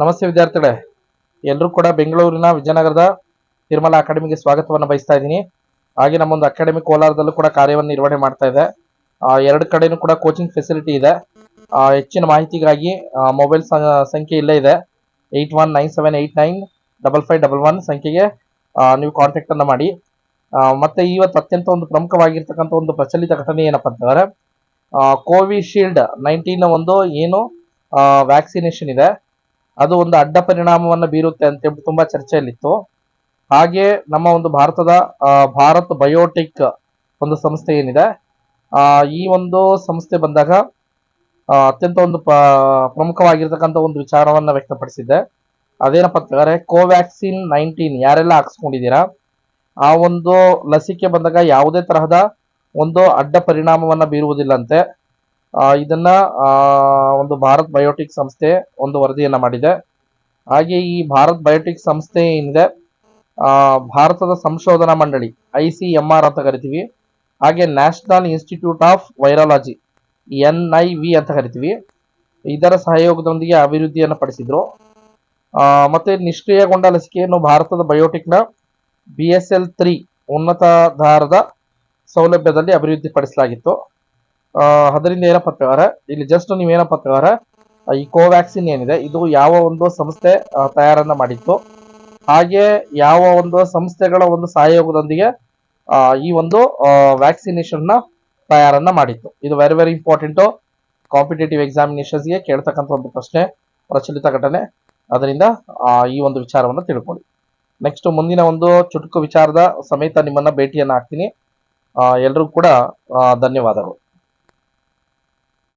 ನಮಸ್ತೆ ವಿದ್ಯಾರ್ಥಿಗಳೇ. ಎಲ್ಲರೂ ಕೂಡ ಬೆಂಗಳೂರಿನ ವಿಜಯನಗರದ ನಿರ್ಮಲಾ ಅಕಾಡೆಮಿಗೆ ಸ್ವಾಗತವನ್ನು ಬಯಸ್ತಾ ಇದ್ದೀನಿ. ಹಾಗೆ ನಮ್ಮೊಂದು ಅಕಾಡೆಮಿ ಕೋಲಾರದಲ್ಲೂ ಕೂಡ ಕಾರ್ಯವನ್ನು ನಿರ್ವಹಣೆ ಮಾಡ್ತಾ ಇದೆ. ಎರಡು ಕಡೆಯೂ ಕೂಡ ಕೋಚಿಂಗ್ ಫೆಸಿಲಿಟಿ ಇದೆ. ಹೆಚ್ಚಿನ ಮಾಹಿತಿಗಾಗಿ ಮೊಬೈಲ್ ಸಂಖ್ಯೆ ಇಲ್ಲೇ ಇದೆ. Eight one nine seven eight nine double five double one ಸಂಖ್ಯೆಗೆ ನೀವು ಕಾಂಟ್ಯಾಕ್ಟನ್ನು ಮಾಡಿ. ಮತ್ತೆ ಇವತ್ತು ಅತ್ಯಂತ ಒಂದು ಪ್ರಮುಖವಾಗಿರ್ತಕ್ಕಂಥ ಒಂದು ಪ್ರಚಲಿತ ಘಟನೆ ಏನಪ್ಪ ಅಂತಂದರೆ ಕೋವಿಶೀಲ್ಡ್ ನೈನ್ಟೀನ್ ಒಂದು ಏನು ವ್ಯಾಕ್ಸಿನೇಷನ್ ಇದೆ. ಅದು ಒಂದು ಅಡ್ಡ ಪರಿಣಾಮವನ್ನು ಬೀರುತ್ತೆ ಅಂತ ಹೇಳ್ಬಿಟ್ಟು ತುಂಬಾ ಚರ್ಚೆಯಲ್ಲಿತ್ತು. ಹಾಗೆ ನಮ್ಮ ಒಂದು ಭಾರತದ ಭಾರತ್ ಬಯೋಟೆಕ್ ಒಂದು ಸಂಸ್ಥೆ ಏನಿದೆ ಈ ಒಂದು ಸಂಸ್ಥೆ ಬಂದಾಗ ಅತ್ಯಂತ ಒಂದು ಪ್ರಮುಖವಾಗಿರ್ತಕ್ಕಂಥ ಒಂದು ವಿಚಾರವನ್ನ ವ್ಯಕ್ತಪಡಿಸಿದ್ದೆ. ಅದೇನಪ್ಪ ಅಂತಂದರೆ, ಕೋವ್ಯಾಕ್ಸಿನ್ ನೈನ್ಟೀನ್ ಯಾರೆಲ್ಲ ಹಾಕ್ಸ್ಕೊಂಡಿದ್ದೀರಾ, ಆ ಒಂದು ಲಸಿಕೆ ಬಂದಾಗ ಯಾವುದೇ ತರಹದ ಒಂದು ಅಡ್ಡ ಪರಿಣಾಮವನ್ನ ಬೀರುವುದಿಲ್ಲಂತೆ. ಇದನ್ನ ಒಂದು ಭಾರತ್ ಬಯೋಟಿಕ್ ಸಂಸ್ಥೆ ಒಂದು ವರದಿಯನ್ನ ಮಾಡಿದೆ. ಹಾಗೆ ಈ ಭಾರತ್ ಬಯೋಟಿಕ್ ಸಂಸ್ಥೆ ಏನಿದೆ ಭಾರತದ ಸಂಶೋಧನಾ ಮಂಡಳಿ, ಐ ಸಿ ಎಂ ಆರ್ ಅಂತ ಕರಿತೀವಿ. ಹಾಗೆ national institute of virology, N I V ಅಂತ ಕರಿತೀವಿ. ಇದರ ಸಹಯೋಗದೊಂದಿಗೆ ಅಭಿವೃದ್ಧಿಯನ್ನು ಪಡಿಸಿದ್ರು. ಮತ್ತೆ ನಿಷ್ಕ್ರಿಯಗೊಂಡ ಲಸಿಕೆಯನ್ನು ಭಾರತದ ಬಯೋಟಿಕ್ನ ಬಿ ಎಸ್ ಎಲ್ ತ್ರೀ ಉನ್ನತ ದಾರದ ಸೌಲಭ್ಯದಲ್ಲಿ ಅಭಿವೃದ್ಧಿಪಡಿಸಲಾಗಿತ್ತು. ಅದರಿಂದ ಏನಪ್ಪ ಅಂತಂದ್ರೆ ಇಲ್ಲಿ ಜಸ್ಟ್ ನೀವು ಏನಪ್ಪ ಅಂತಂದ್ರೆ ಈ ಕೋವ್ಯಾಕ್ಸಿನ್ ಏನಿದೆ, ಇದು ಯಾವ ಒಂದು ಸಂಸ್ಥೆ ತಯಾರನ್ನ ಮಾಡಿತ್ತು. ಹಾಗೆ ಯಾವ ಒಂದು ಸಂಸ್ಥೆಗಳ ಒಂದು ಸಹಯೋಗದೊಂದಿಗೆ ಈ ಒಂದು ವ್ಯಾಕ್ಸಿನೇಷನ್ನ ತಯಾರನ್ನ ಮಾಡಿತ್ತು. ಇದು ವೆರಿ ವೆರಿ ಇಂಪಾರ್ಟೆಂಟ್ ಕಾಂಪಿಟೇಟಿವ್ ಎಕ್ಸಾಮಿನೇಷನ್ಸ್ಗೆ ಕೇಳ್ತಕ್ಕಂಥ ಒಂದು ಪ್ರಶ್ನೆ, ಪ್ರಚಲಿತ ಘಟನೆ. ಅದರಿಂದ ಈ ಒಂದು ವಿಚಾರವನ್ನು ತಿಳ್ಕೊಳ್ಳಿ. ನೆಕ್ಸ್ಟ್ ಮುಂದಿನ ಒಂದು ಚುಟುಕು ವಿಚಾರದ ಸಮೇತ ನಿಮ್ಮನ್ನ ಭೇಟಿಯನ್ನ ಹಾಕ್ತೀನಿ ಎಲ್ರಿಗೂ ಕೂಡ ಧನ್ಯವಾದಗಳು.